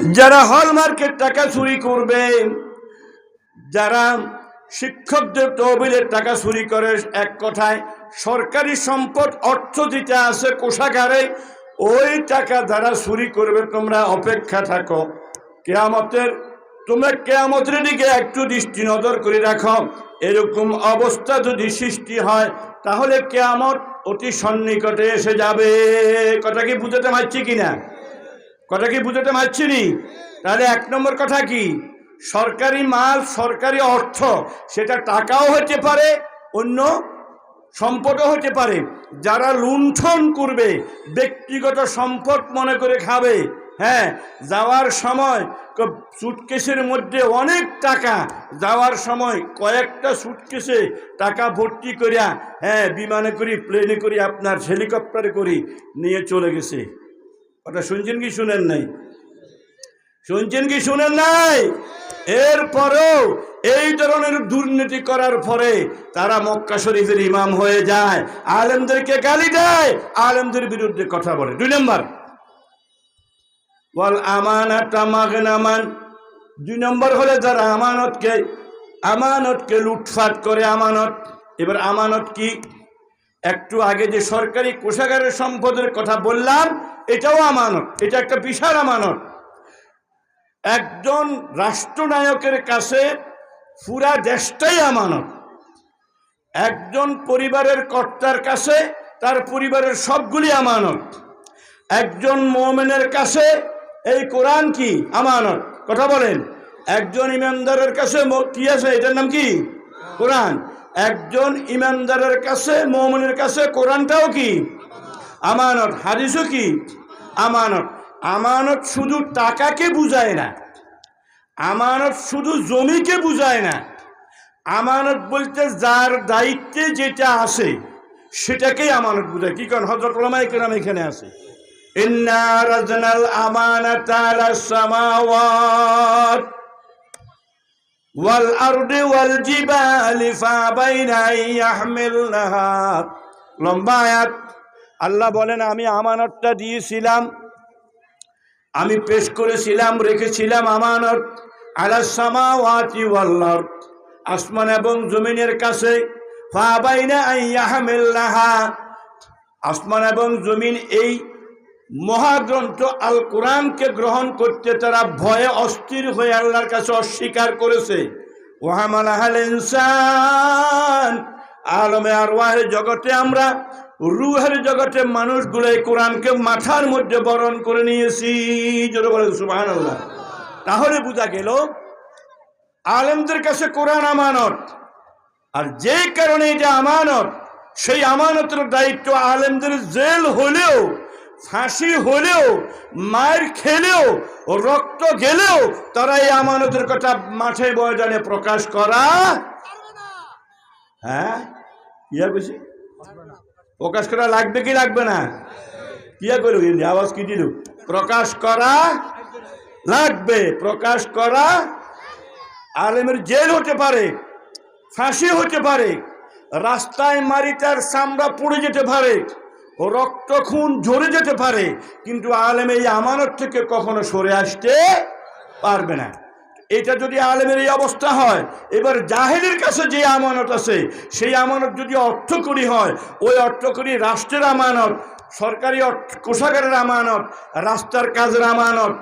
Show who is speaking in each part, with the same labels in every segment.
Speaker 1: যারা হল মার্কেট টাকা চুরি করবে, যারা শিক্ষকদের তহবিলের টাকা চুরি করে, এক কথায় সরকারি সম্পদ, অর্থ দিতে আছে কোষাগারে, ওই টাকা যারা চুরি করবে, তোমরা অপেক্ষা থাকো। কেয়ামতের, তোমরা কেয়ামতের দিকে একটু দৃষ্টি নজর করে রাখো। এরকম অবস্থা যদি সৃষ্টি হয়, তাহলে কেয়ামত অতি সন্নিকটে এসে যাবে। কথা কি বুঝাতে পারছি কিনা? কথা কি বুঝাতে পারছি নি? তাহলে এক নম্বর কথা কি? সরকারি মাল, সরকারি অর্থ, সেটা টাকাও হতে পারে, অন্য সম্পদও হতে পারে। যারা লুণ্ঠন করবে, ব্যক্তিগত সম্পদ মনে করে খাবে হ্যাঁ যাওয়ার সময় সুটকেসের মধ্যে অনেক টাকা, যাওয়ার সময় কয়েকটা সুটকেসে টাকা ভর্তি করিয়া হ্যাঁ বিমানে করি প্লেনে করি, আপনার হেলিকপ্টারে করি, নিয়ে চলে গেছে। ওটা শুনছেন কি শুনেন নাই? শুনছেন কি শুনেন নাই? এরপরেও এই ধরনের দুর্নীতি করার পরে তারা মক্কা শরীফের ইমাম হয়ে যায়। আলেমদেরকে গালি দেয়, আলেমদের বিরুদ্ধে কথা বলে। দুই নম্বর। বল আমানাত মাগনামান। দুই নম্বর হলে যারা আমানতকে আমানতকে লুটফাট করে আমানত। এবার আমানত কি? একটু আগে যে সরকারি কোষাগারের সম্পদের কথা বললাম, এটাও আমানত, এটা একটা বিশাল আমানত। একজন রাষ্ট্রনায়কের কাছে পুরা দেশটাই আমানত। একজন পরিবারের কর্তার কাছে তার পরিবারের সবগুলি আমানত। একজন মোমেনের কাছে এই কোরআন কি? আমানত। কথা বলেন। একজন ইমানদারের কাছে কি আছে? এটার নাম কি? কোরআন। একজন ইমানদারের কাছে, মোমেনের কাছে কোরআনটাও কি? আমানত হাদিসও কি? আমানত। আমানত শুধু টাকাকে বুঝায় না। আমানত শুধু জমিকে বুঝায় না। আমানত বলতে যার দায়িত্বে যেটা আছে, সেটাকেই আমানত বুঝায়। কি কারণ হজরত ওলামাই কেরাম এখানে আছে। আমানাতা ওয়াল জিবালি ফাবাইনা আন লম্বা আয়াত। আল্লাহ বলেন, আমি আমানতটা দিয়েছিলাম, আমি পেশ করেছিলাম, রেখেছিলাম আমানত আলা সামাওয়াতি ওয়াল আসমান এবং জমিনের কাছে। ফাবাইনা আন ইয়াহমিলনাহা। আসমান এবং জমিন এই মহাগ্রন্থ আল কোরআনকে গ্রহণ করতে তারা ভয়ে অস্থির হয়ে আল্লাহর কাছে অস্বীকার করেছে। আলমে আর ওয়াহের জগতে আমরা রুহের জগতে মানুষগুলো এই কোরআনকে মাথার মধ্যে বরণ করে নিয়েছি। জোরে বলে সুবাহান আল্লাহ তাহলে বোঝা গেল, আলেমদের কাছে কোরআন আমানত, আর যে কারণে এটা আমানত, সেই আমানতের দায়িত্ব আলেমদের জেল হলেও ফাঁসি হলেও মায়ের খেলেও রক্ত গেলেও তারা এই আমানতের কথা মাঠে ময়দানে প্রকাশ করা হ্যাঁ? ইয়া বুঝি প্রকাশ করা লাগবে কি লাগবে না? কিয়া করল আওয়াজ কি দিল? প্রকাশ করা লাগবে প্রকাশ করা আলেমের জেল হতে পারে ফাঁসি হতে পারে রাস্তায় মারি তার চামড়া পুড়ে যেতে পারে। ও রক্ত খুন ঝরে যেতে পারে, কিন্তু আলেম এই আমানত থেকে কখনো সরে আসতে পারবে না। এটা যদি আলেমের এই অবস্থা হয়, এবার জাহেদের কাছে যে আমানত আছে, সেই আমানত যদি অর্থকরী হয়, ওই অর্থকরী রাষ্ট্রের আমানত, সরকারি অর্থ- কোষাগারের আমানত, রাস্তার কাজের আমানত,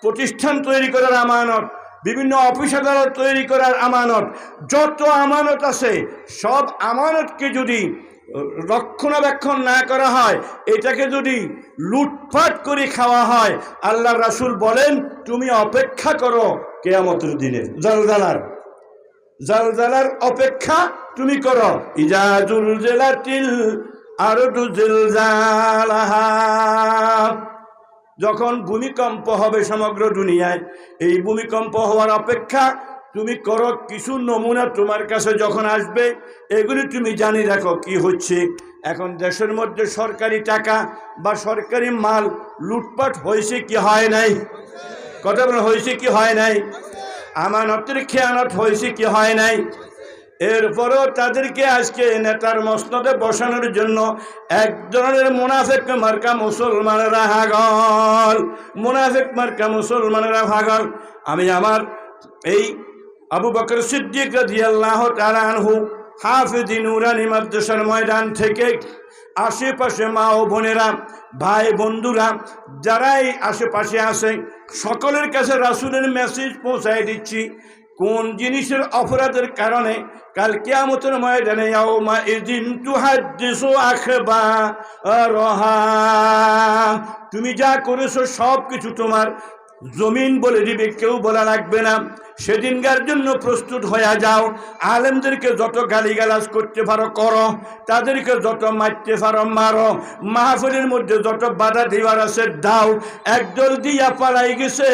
Speaker 1: প্রতিষ্ঠান তৈরি করার আমানত, বিভিন্ন অফিস আদালত তৈরি করার আমানত, যত আমানত আছে, সব আমানতকে যদি রক্ষণাবেক্ষণ না করা হয়, এটাকে যদি লুটপাট করে খাওয়া হয় আল্লাহ রাসূল বলেন, তুমি অপেক্ষা করো কেয়ামতের দিনে। জলজালার জলজালার অপেক্ষা তুমি করো। ইজাজুল জেলাটিল জিলজালাহা। যখন ভূমিকম্প হবে সমগ্র দুনিয়ায়, এই ভূমিকম্প হওয়ার অপেক্ষা তুমি করো কিছু নমুনা তোমার কাছে যখন আসবে, এগুলি তুমি জানি রাখো কি হচ্ছে। এখন দেশের মধ্যে সরকারি টাকা বা সরকারি মাল লুটপাট হয়েছে কি হয় নাই? কথা বলে, হয়েছে কি হয় নাই? আমানতের খেয়ানত হয়েছে কি হয় নাই? এরপরেও তাদেরকে আজকে নেতার মসনদে বসানোর জন্য এক ধরনের মুনাফেক মার্কা মুসলমানেরা হাগল মুনাফেক মার্কা মুসলমানেরা ভাগল। আমি আমার এই আবু বকর সিদ্দিক হাফিজি নুরানি মাদ্রাসার ময়দান থেকে আশেপাশে মা ও বোনেরা, ভাই বন্ধুরা যারাই আশেপাশে আসে সকলের কাছে রাসুলের মেসেজ পৌঁছায় দিচ্ছি। কোন জিনিসের অপরাধের কারণে কাল কিয়ামতের ময়দানে ইয়াউমা ইদিন তুহাদ্দিসু আখবারহা। তুমি যা করেছ সব কিছু তোমার জমিন বলে দিবে, কেউ বলা লাগবে না। সেদিনকার জন্য প্রস্তুত হয়ে যাও। আলেমদেরকে যত গালিগালাজ করতে পারো, করো। তাদেরকে যত মারতে পারো, মারো। মাহফিলের মধ্যে যত বাধা দেওয়ার আছে, দাও। একদল দিয়া পালাই গেছে,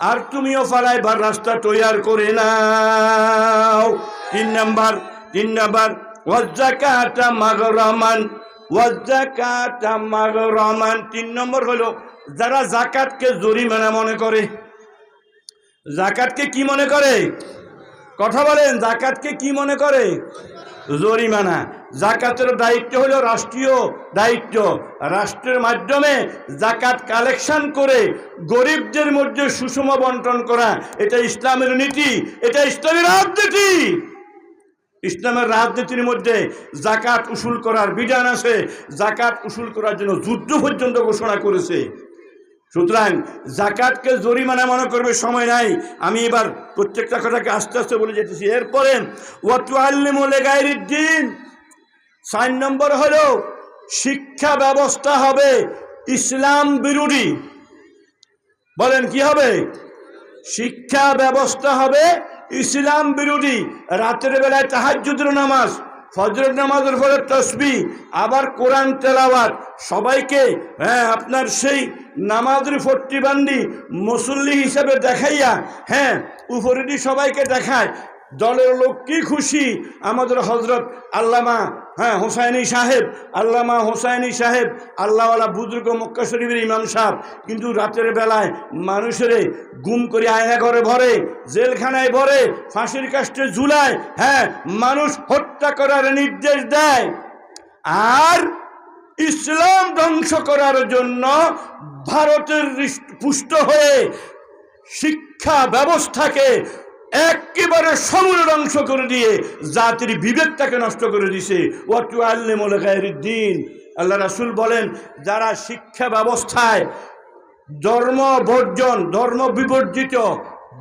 Speaker 1: আর তুমিও পালাইবার রাস্তা তৈয়ার করে নাও। তিন নাম্বার তিন নাম্বার ওয়াজ্জাকাতা মাগরামান ওয়াজ্জাকাতা মাগরামান তিন নম্বর হলো, যারা জাকাতকে জরিমানা মনে করে জাকাতকে কি মনে করে? কথা বলেন, জাকাতকে কি মনে করে? জরিমানা। জাকাতের দায়িত্ব হলো রাষ্ট্রীয় দায়িত্ব। রাষ্ট্রের মাধ্যমে জাকাত কালেকশন করে গরিবদের মধ্যে সুষম বন্টন করা, এটা ইসলামের নীতি, এটা ইসলামের রাজনীতি। ইসলামের রাজনীতির মধ্যে জাকাত উসুল করার বিধান আছে। জাকাত উসুল করার জন্য যুদ্ধ পর্যন্ত ঘোষণা করেছে। সুতরাং জাকাতকে জরিমানা মনে করবে সময় নাই। আমি এবার প্রত্যেকটা কথাকে আস্তে আস্তে বলে যেতেছি। এরপরে দিন চার নম্বর হলো, শিক্ষা ব্যবস্থা হবে ইসলাম বিরোধী। বলেন কি হবে? শিক্ষা ব্যবস্থা হবে ইসলাম বিরোধী। রাতের বেলায় তাহাজ্জুদের নামাজ। ফজরের নামাজের পরে তসবি, আবার কোরআন তেলাওয়াত। সবাইকে হ্যাঁ আপনার সেই নামাজের ফট্টিবান্দি মুসল্লি হিসেবে দেখাইয়া হ্যাঁ উপরেটি সবাইকে দেখায়। দলের লোক কি খুশি? আমাদের হজরত আল্লামা হ্যাঁ হোসাইনি সাহেব, আল্লামা হোসাইনি সাহেব, আল্লাহওয়ালা বুজুর্গ মক্কা শরীফের ইমাম সাহেব, কিন্তু রাতের বেলায় মানুষের গুম করে আয়না ঘরে ভরে, জেলখানায় ভরে, ফাঁসির কাষ্টে ঝুলায় হ্যাঁ মানুষ হত্যা করার নির্দেশ দেয়। আর ইসলাম ধ্বংস করার জন্য ভারতের পুষ্ট হয়ে শিক্ষা ব্যবস্থাকে একেবারে সমূল ধ্বংস করে দিয়ে জাতির বিবেকটাকে নষ্ট করে দিছে। ওয়াটু আল্লেমুল দিন আল্লাহ রাসুল বলেন, যারা শিক্ষা ব্যবস্থায় ধর্ম বর্জন, ধর্ম বিবর্জিত,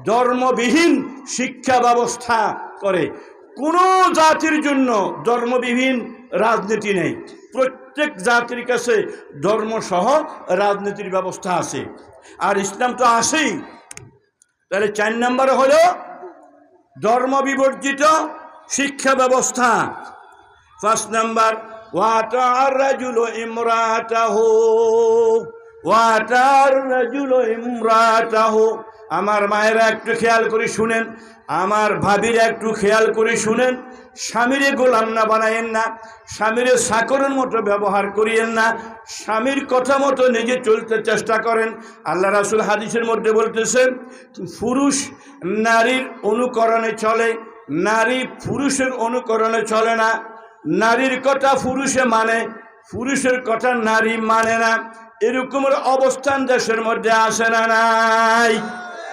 Speaker 1: ধর্মবিহীন শিক্ষা ব্যবস্থা করে, কোনো জাতির জন্য ধর্মবিহীন রাজনীতি নেই। প্রত্যেক জাতির কাছে ধর্মসহ রাজনীতির ব্যবস্থা আছে। আর ইসলাম তো আসেই তাহলে চার নম্বর হলো ধর্ম বিবর্জিত শিক্ষা ব্যবস্থা। ফার্স্ট নাম্বার ওয়াটার রাজুল হো ওয়াটার রাজুল ইমরাতাহ আমার মায়েরা একটু খেয়াল করে শুনেন, আমার ভাবিরা একটু খেয়াল করে শুনেন, স্বামীরে গোলাম না বানায়েন না, স্বামীরে সাকরের মতো ব্যবহার করিয়েন না, স্বামীর কথা মতো নিজে চলতে চেষ্টা করেন। আল্লাহ রাসুল হাদিসের মধ্যে বলতেছেন পুরুষ নারীর অনুকরণে চলে, নারী পুরুষের অনুকরণে চলে না। নারীর কথা পুরুষে মানে পুরুষের কথা নারী মানে না। এরকমের অবস্থান দেশের মধ্যে আসে না নাই।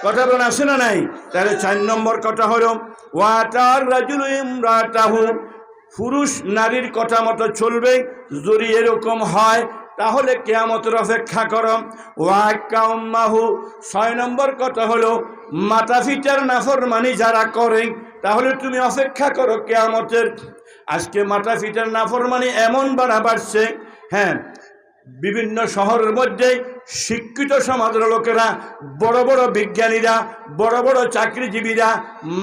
Speaker 1: কথা বলেন আসে না নাই? তাহলে চার নম্বর কথা হলো ওয়াটার রাজুল ইমরাতাহু পুরুষ নারীর কথা মতো চলবে, যদি এরকম হয়, তাহলে কেয়ামতের অপেক্ষা করো। ওয়াকাউম্মাহু ছয় নম্বর কথা হলো মাতা পিতার নাফরমানি যারা করে, তাহলে তুমি অপেক্ষা করো কেয়ামতের। আজকে মাতা পিতার নাফরমানি এমন বাড়া বাড়ছে হ্যাঁ বিভিন্ন শহরের মধ্যে শিক্ষিত সমাজের লোকেরা, বড় বড় বিজ্ঞানীরা, বড় বড় চাকরিজীবীরা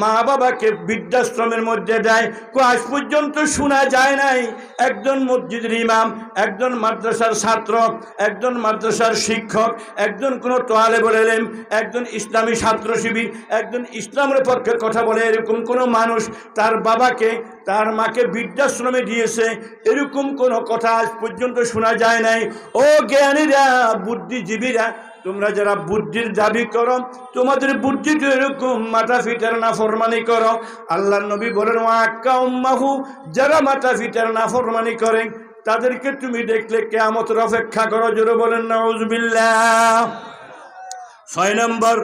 Speaker 1: মা বাবাকে বৃদ্ধাশ্রমের মধ্যে দেয়। আজ পর্যন্ত শোনা যায় নাই, একজন মসজিদের ইমাম, একজন মাদ্রাসার ছাত্র, একজন মাদ্রাসার শিক্ষক, একজন কোনো তোয়ালে বলেলেন একজন ইসলামী ছাত্র শিবির একজন ইসলামের পক্ষে কথা বলে এরকম কোনো মানুষ তার বাবাকে, তার মাকে বৃদ্ধাশ্রমে দিয়েছে, এরকম কোনো কথা আজ পর্যন্ত শোনা যায় নাই। ও জ্ঞানীরা বুদ্ধিজীবীরা, তোমরা যারা বুদ্ধির দাবি করো, তোমাদের বুদ্ধি তো এরকম মাথা ফিটার না ফরমানি করো। আল্লাহ নবী বলেন আক্কা উম্মাহু যারা মাথা ফিটার না ফরমানি করে, তাদেরকে তুমি দেখলে কেমত অপেক্ষা করো। জোরে বলেন না ছয় নম্বর